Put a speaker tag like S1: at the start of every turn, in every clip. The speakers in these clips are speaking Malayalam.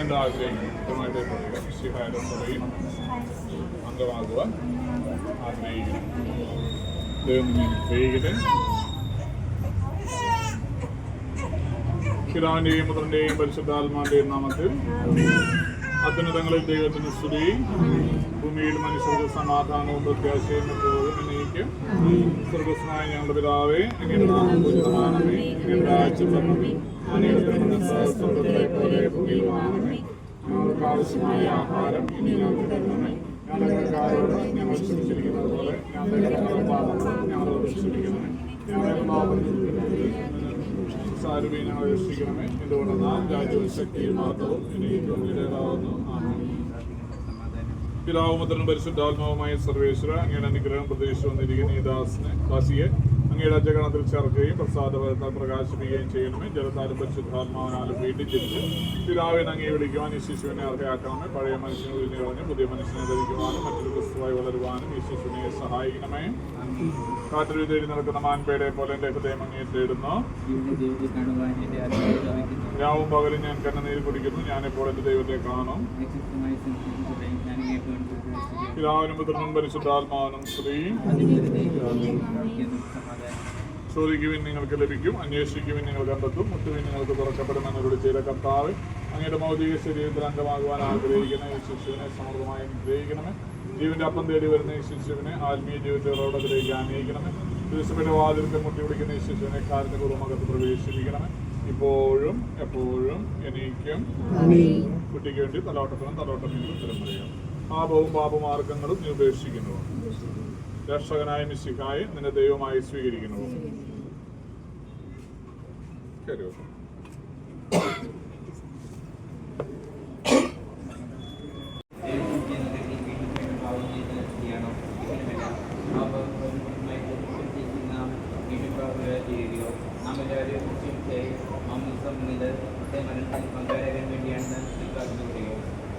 S1: എന്റെ ആഗ്രഹം കൃത്യമായിട്ട് പറയുക ശിഹായുടെ സഭയിൽ പുത്രന്റെയും പരിശുദ്ധാത്മാന്റെയും നാമത്തിൽ അത്യുന്നതങ്ങളിൽ ദൈവത്തിന് സ്തുതി. ഭൂമിയിൽ മനുഷ്യർക്ക് സമാധാനവും പ്രത്യാശയും സ്വർഗസ്നായ ഞങ്ങളുടെ പിതാവേ ഭൂമിയിലുമാണമേ ഞങ്ങൾക്ക് ആവശ്യമായ ആഹാരം ഇനി ഞങ്ങൾക്ക് ഞങ്ങൾ ഞങ്ങളുടെ പാപത്തിൽ പിതാവുമുദ്രനും പരിശുദ്ധാത്മാവുമായ സർവേശ്വര അങ്ങനെ അനുഗ്രഹം പ്രതീക്ഷിച്ചു വന്നിരിക്കുന്ന ഈ ദാസിനെ ദാസിയെ അങ്ങയുടെ അജഗണത്തിൽ ചേർക്കുകയും പ്രസാദപരത്താൽ പ്രകാശിപ്പിക്കുകയും ചെയ്യണമേ ജലത്താലും പരിശുദ്ധാത്മാവിനാലും വീണ്ടും ജനിച്ച് പിതാവിനെ അങ്ങേ വിളിക്കുവാൻ ഈ ശിശുവിനെ അർഹയാക്കണമേ. പഴയ മനുഷ്യനെ കളഞ്ഞ് പുതിയ മനുഷ്യനെ ധരിക്കുവാനും മറ്റൊരു ക്രിസ്തുവായി വളരുവാനും ഈ ശിശുവിനെ സഹായിക്കണമേ. കാറ്റൊരു തേടി നടക്കുന്ന മാൻപേടെ പോലെ എന്റെ ഹൃദയം അങ്ങേ തേടുന്നു. രാവും പകലും ഞാൻ കണ്ണുനീര് കുടിക്കുന്നു. ഞാനിപ്പോൾ എന്റെ ദൈവത്തെ കാണും. പിതാവിനും പുത്രനും പരിശുദ്ധാത്മാവിനും
S2: സമാധാനം
S1: ചോദിക്കുവിൻ നിങ്ങൾക്ക് ലഭിക്കും അന്വേഷിക്കുവിൻ നിങ്ങൾ കണ്ടെത്തും മുട്ടുവിൻ നിങ്ങൾക്ക് തുറക്കപ്പെടുമെന്നവരോട് ചെയ്ത കർത്താവ് അങ്ങയുടെ ഭൗതിക ശരീരത്തിൽ അംഗമാകുവാൻ ആഗ്രഹിക്കുന്ന ഈ ശിശുവിനെ സമൃദ്ധമായി അനുഗ്രഹിക്കണമേ. ജീവന്റെ അപ്പം തേടി വരുന്ന ഈ ശിശുവിനെ ആത്മീയ ജീവിതത്തെ ഉറവിടത്തിലേക്ക് അനയിക്കണമേ ദിവസത്തിന്റെ വാതിൽക്കൽ മുട്ടി പിടിക്കുന്ന ഈ ശിശുവിനെ കാലിന്റെ കുറുമകത്ത് പ്രവേശിപ്പിക്കണമേ. ഇപ്പോഴും എപ്പോഴും എനിക്കും കുട്ടിക്ക് വേണ്ടി തലോട്ടത്തിനും തലോട്ടത്തിനും ഉത്തരം പറയാം. പാപവും പാപമാർഗങ്ങളും നീ ഉപേക്ഷിക്കുന്നു. രക്ഷകനായ മിശിഹായി നിന്റെ ദൈവമായി സ്വീകരിക്കുന്നു. ശരി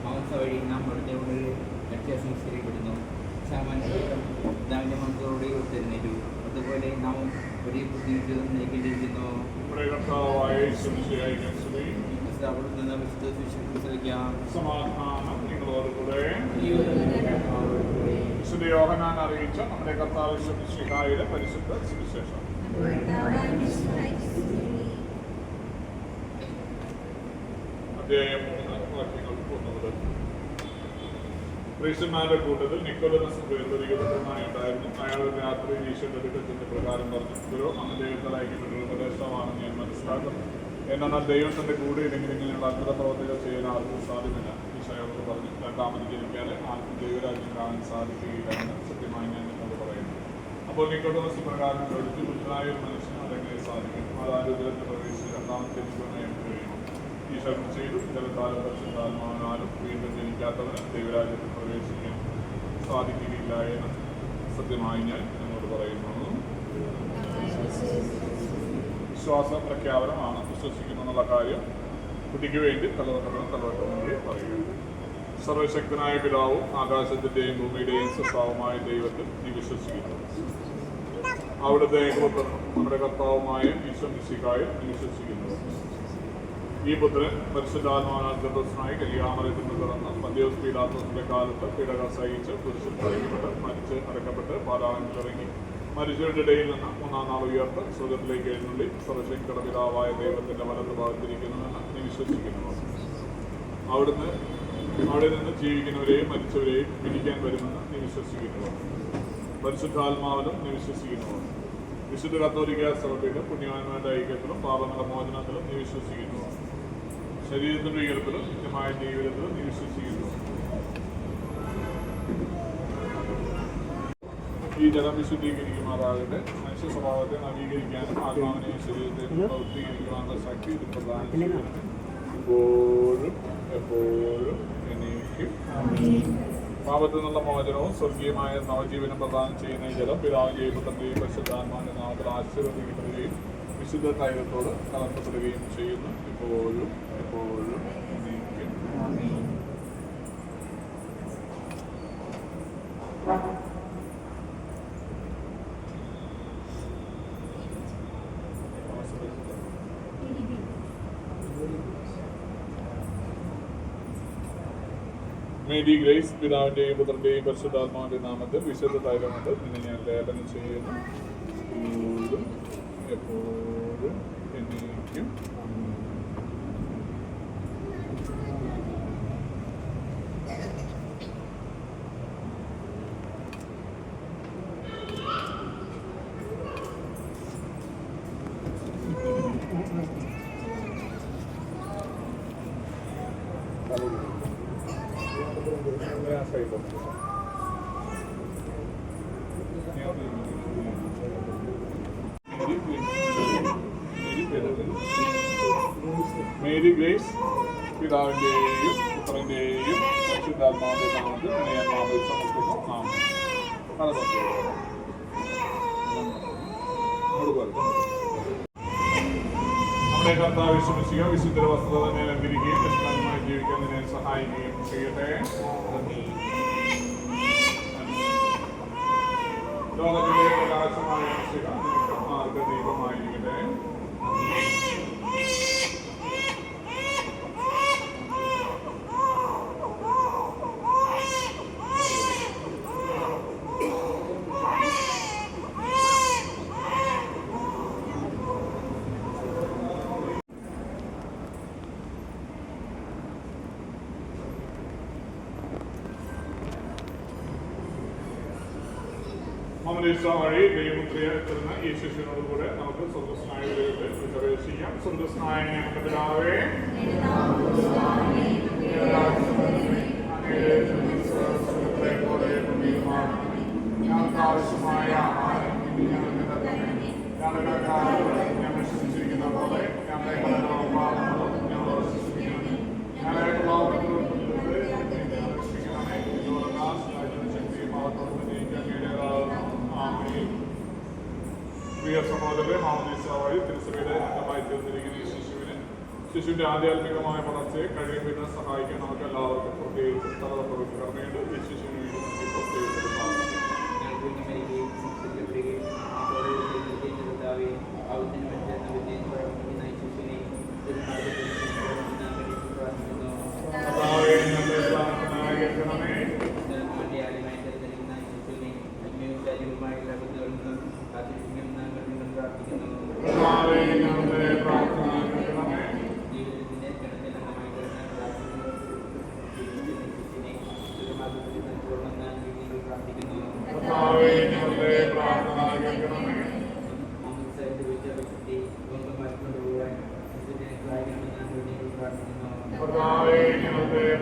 S1: മാംസ
S2: വഴി നാം അവിടുത്തെ ഉള്ളിൽ വ്യത്യാസം സ്ഥിരപ്പെടുന്നു സാമാന്യ മക്കളോട് ഒത്തിരുന്നേറ്റു അതുപോലെ നാം ഒരേ ബുദ്ധിമുട്ട് നയിക്കേണ്ടിയിരിക്കുന്നു
S1: നമ്മുടെ കർത്താവായ യേശു മിശിഹായിക്ക് സ്തുതി.
S2: അവിടെ നിന്ന് വിശുദ്ധ വിശ്വസിക്കാം
S1: സമാധാനം നിങ്ങളോട് കൂടെ വിശുദ്ധ യോഹനാൻ അറിയിച്ച നമ്മുടെ കർത്താവ് മിശിഹായുടെ പരിശുദ്ധ സുവിശേഷം അധ്യായം മൂന്ന് വാക്യങ്ങൾ ഒന്നുമുതൽ പ്രീസന്മാരുടെ കൂട്ടത്തിൽ നിക്കോലമസ് പേർവരികമായി ഉണ്ടായിരുന്നു. അയാൾ രാത്രി ഈശോയുടെ അടുക്കത്തിന്റെ പ്രകാരം പറഞ്ഞു ഗുരു അന്ന് ദൈവത്താൽ അയക്കപ്പെട്ട ഉപദേശമാണെന്ന് ഞാൻ മനസ്സിലാക്കുന്നു എന്നാൽ ദൈവം തന്റെ കൂടെ ഇല്ലെങ്കിൽ ഇങ്ങനെയുള്ള അത്ഭുത പ്രവർത്തികൾ ചെയ്യാൻ ആർക്കും സാധ്യമല്ല. ഈശോ അയാളോട് പറഞ്ഞു രണ്ടാമത് ജനിക്കാതെ ആർക്കും ദൈവരാജ്യം കാണാൻ സാധിക്കുകയില്ല എന്ന് സത്യമായി ഞാൻ നിങ്ങളോട് പറയുന്നു. അപ്പോൾ നിക്കോട്ടമസ് പ്രകാരം ചോദിച്ചു പുത്രനായ ഒരു മനുഷ്യന് അതെങ്ങനെ സാധിക്കും. മാതാരുദ്രത്തിൽ പ്രവേശിച്ച് രണ്ടാമത് ജനിക്കുവാനായി കഴിയുമോ ഈശോ ചെയ്തു. ജലത്താലും പരിശുദ്ധാത്മാവിനാലും വീണ്ടും ജനിക്കാത്തവന് ദൈവരാജ്യത്തിൽ പ്രവേശിക്കാൻ സാധിക്കുകയില്ല എന്ന് സത്യമായി ഞാൻ നിങ്ങളോട് പറയുന്നു. വിശ്വാസ പ്രഖ്യാപനമാണ് വിശ്വസിക്കുന്നു എന്നുള്ള കാര്യം കുട്ടിക്ക് വേണ്ടി തലവട്ടം തലവട്ടം പറയുക സർവശക്തനായ പിതാവും ആകാശത്തിന്റെയും ഭൂമിയുടെയും സ്വഭാവമായ ദൈവത്തിൽ നീ വിശ്വസിക്കുന്നു. അവിടുത്തെ നമ്മുടെ കർത്താവുമായ നീ വിശ്വസിക്കുന്നു. ഈ പുത്രൻ പരിശുദ്ധാത്മാനാൽ ഗർഭസ്ഥനായി നിന്ന് മധ്യോസ് പീഡാത്തോസിന്റെ കാലത്ത് പീഡകൾ സഹിച്ച് പുരുഷൻ തടയപ്പെട്ട് മരിച്ച് അടക്കപ്പെട്ട് പാതാളങ്ങളിലിറങ്ങി. മരിച്ചവരുടെ ഇടയിൽ നിന്ന് മൂന്നാം നാൾ ഉയർത്ത് സ്വർഗത്തിലേക്ക് എഴുന്നള്ളി സർവശങ്കട പിതാവായ ദൈവത്തിന്റെ വലത് ഭാഗത്തിരിക്കുന്നുവെന്ന് നീ വിശ്വസിക്കുന്നു. അവിടുന്ന് അവിടെ നിന്ന് ജീവിക്കുന്നവരെയും മരിച്ചവരെയും പിടിക്കാൻ വരുമെന്ന് നീ വിശ്വസിക്കുന്നു. പരിശുദ്ധാത്മാവിലും നീ വിശ്വസിക്കുന്നു. വിശുദ്ധ കത്തോലിക്ക സഭയുടെ പുണ്യവാന്മാരുടെ ഐക്യത്തിലും പാപങ്ങളുടെ മോചനത്തിലും നീ വിശ്വസിക്കുന്നു. ശരീരത്തിന്റെ ഉയരത്തിലും നിത്യമായ ജീവിതത്തിലും നീ വിശ്വസിക്കുന്നു. ഈ ജലം വിശുദ്ധീകരിക്കുമാറാകട്ടെ മനുഷ്യ സ്വഭാവത്തെ നവീകരിക്കാനും ആത്മാവിനെയും ശരീരത്തെ പ്രവർത്തിക്കാനുള്ള ശക്തി ഇത് പ്രധാനം എപ്പോഴും എപ്പോഴും എനിക്ക് പാപത്തിൽ നിന്നുള്ള മോചനവും സ്വർഗീയമായ നവജീവനം പ്രദാനം ചെയ്യുന്ന ഈ ജലം പിതാവ് ജൈവത്തിന്റെയും പരിശുദ്ധാത്മാവിന്റെ നാമത്തിൽ ആശീർവദിക്കപ്പെടുകയും വിശുദ്ധ തൈലത്തോട് കലർത്തപ്പെടുകയും ചെയ്യുന്നു ഇപ്പോഴും എന്നേക്കും. മേരി ഗ്രേസ് പിതാവിന്റെയും പുത്രന്റെയും പരിശുദ്ധാത്മാവിന്റെ നാമത്തിൽ വിശുദ്ധ തൈലമുണ്ട് നിന്നെ ഞാൻ ലേപനം ചെയ്യുന്നു ഇപ്പോഴും എപ്പോഴും എന്നേക്കും ആമേൻ. ഞാൻ സൈഡിൽ മേരി ഗ്രേസ് പിതാവിന്റെയും പുത്രന്റെയും പരിശുദ്ധാത്മാവിന്റെ നാമത്തിൽ നിന്നെ ഞാൻ നാമത്തിൽ സമർപ്പിക്കുന്നു. പോരെ. നമ്മുടെ കർത്താവ് വിശ്രമിക്കുക വിശുദ്ധ വസ്തുത തന്നെ ലഭിക്കുകയും നിഷ്കളങ്കമായി ജീവിക്കാൻ നിന്നെ സഹായിക്കുകയും ചെയ്യട്ടെ. ലോകത്തിലെ പ്രകാശമായ മമലേശ വഴി ദൈവപുത്രിയെ എന്ന ഈ ശിശുവിനോട് കൂടെ നമുക്ക് സ്വന്തസ്നായ ചെയ്യാം. സ്വന്തസ്നായ ഞങ്ങളുടെ പിതാവേ. ഞങ്ങൾക്ക് ആവശ്യമായ ആഹാരം ഞങ്ങൾക്ക്. ഞങ്ങളുടെ ഞങ്ങൾ ശ്രമിച്ചിരിക്കുന്ന പോലെ ഞങ്ങളെ പ്രിയ സഹോദരരെ മാമോദീസ വഴി തിരുസഭയുടെ അംഗമായി തീർന്നിരിക്കുന്ന ഈ ശിശുവിന്. ശിശുവിന്റെ ആധ്യാത്മികമായ വളർച്ചയെ കഴിയും വിധം സഹായിക്കാൻ നമുക്ക് എല്ലാവർക്കും പ്രത്യേകിച്ച് തലതപ്പുറത്ത് കർമ്മയുണ്ട് ഈ ശിശുവിന് വേണ്ടി നമുക്ക് പ്രത്യേകിച്ച്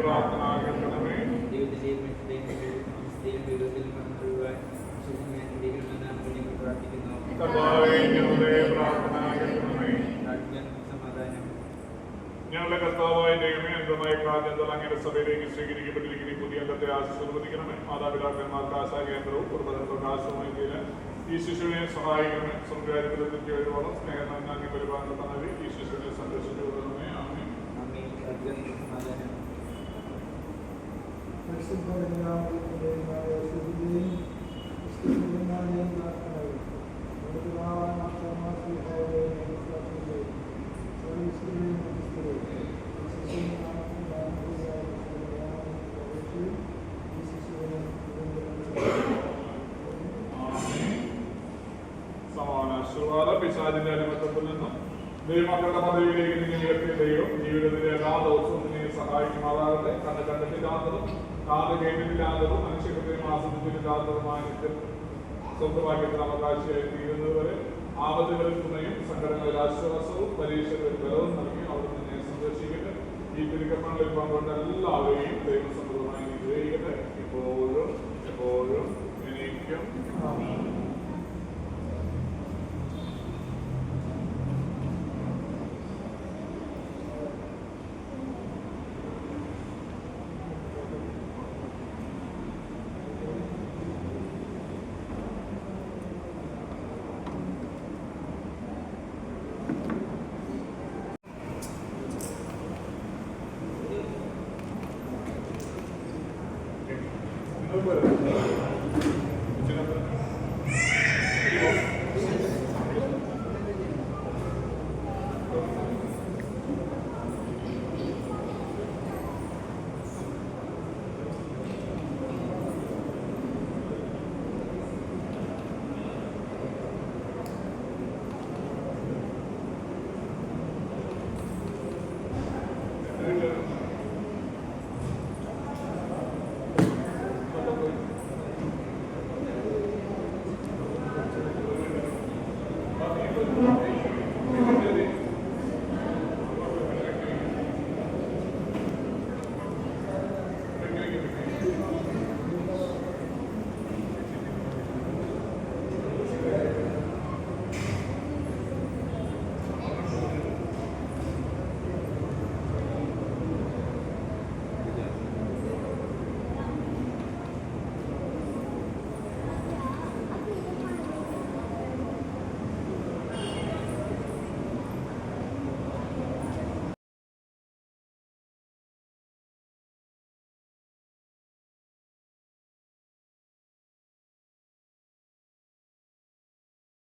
S2: പ്രാർത്ഥിക്കുന്നു.
S1: കർത്താവേ, ഞങ്ങളുടെ പ്രാർത്ഥന കേൾക്കണമേ.
S2: രാജ്യം സമാധാനം
S1: ഞങ്ങളുടെ കർത്താവായ ദൈവമേ അന്തമായ കാര്യം അങ്ങയുടെ സഭയിലേക്ക് സ്വീകരിക്കപ്പെട്ടിരിക്കുന്ന പുതിയ അംഗത്തെ ആശീർവദിക്കണമേ. മാതാപിതാക്കന്മാർക്ക് ആശാ കേന്ദ്രവും പ്രകാശവുമായി തീരാൻ ഈ ശിശുവിനെ സഹായിക്കണമേ. സംസ്കാരത്തിലെത്തി വരുവോളം സ്നേഹം നൽകി പരിപാലനം തണവി ഈ ശിശുവിനെ സംരക്ഷിച്ചു കൊടുക്കണമേ ആമേൻ. നിങ്ങൾ ഉയർത്തിയ ദൈവം ജീവിതത്തിലെ എല്ലാ ദിവസവും നിന്നെ സഹായിക്കുമാറാകട്ടെ കണ്ണ് കണ്ടിട്ടില്ലാത്തതും കാത് കേട്ടിട്ടില്ലാത്തതും മനുഷ്യകൃത്യം ആസ്വദിച്ചിട്ടില്ലാത്തതുമായ നിത്യം സ്വന്തമാക്കിയത്തിന് അവകാശിയായി തീരുന്നതുവരെ ആപത്തുകളിൽ തുണയും സംഘടനകളിൽ ആശ്വാസവും പരീക്ഷകളിൽ ബലവും നൽകി അവിടെ ഞാൻ സന്ദർശിക്കട്ടെ. ഈ തിരുക്കപ്പണങ്ങളിൽ പങ്കുകൊണ്ട എല്ലാവരെയും ദൈവസമ്മതമായി നിഗ്രഹിക്കട്ടെ. ഇപ്പോഴും എപ്പോഴും put a